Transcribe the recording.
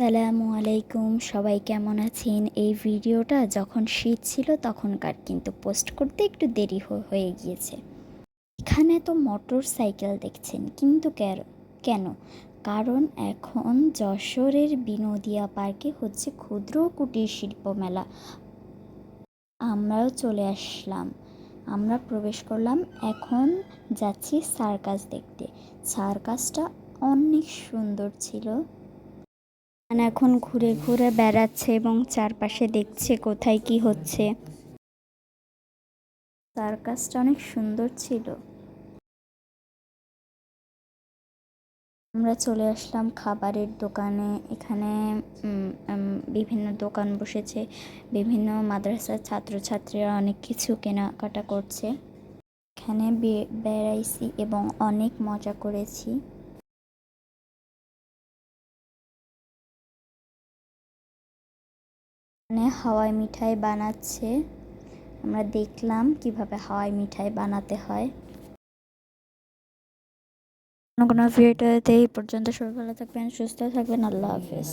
সালামু আলাইকুম, সবাই কেমন আছেন? এই ভিডিওটা যখন শীত ছিল তখনকার কিন্তু পোস্ট করতে একটু দেরি হয়ে গিয়েছে। এখানে তো মোটর সাইকেল দেখছেন, কিন্তু কেন- কারণ এখন যশোরের বিনোদিয়া পার্কে হচ্ছে ক্ষুদ্র কুটির শিল্প মেলা। আমরাও চলে আসলাম। আমরা প্রবেশ করলাম, এখন যাচ্ছি সার্কাস দেখতে। সার্কাসটা অনেক সুন্দর ছিল। মানে এখন ঘুরে ঘুরে বেড়াচ্ছে এবং চারপাশে দেখছে কোথায় কি হচ্ছে। সার্কাসটা অনেক সুন্দর ছিল। আমরা চলে আসলাম খাবারের দোকানে। এখানে বিভিন্ন দোকান বসেছে। বিভিন্ন মাদ্রাসার ছাত্রছাত্রীরা অনেক কিছু কেনাকাটা করছে। এখানে বেড়াইছি এবং অনেক মজা করেছি। এখানে হাওয়াই মিঠাই বানাচ্ছে। আমরা দেখলাম কীভাবে হাওয়াই মিঠাই বানাতে হয়। কোনো কোনো ভিডিওতে এই পর্যন্ত। সবাই ভালো থাকবেন, সুস্থ থাকবেন। আল্লাহ হাফেজ।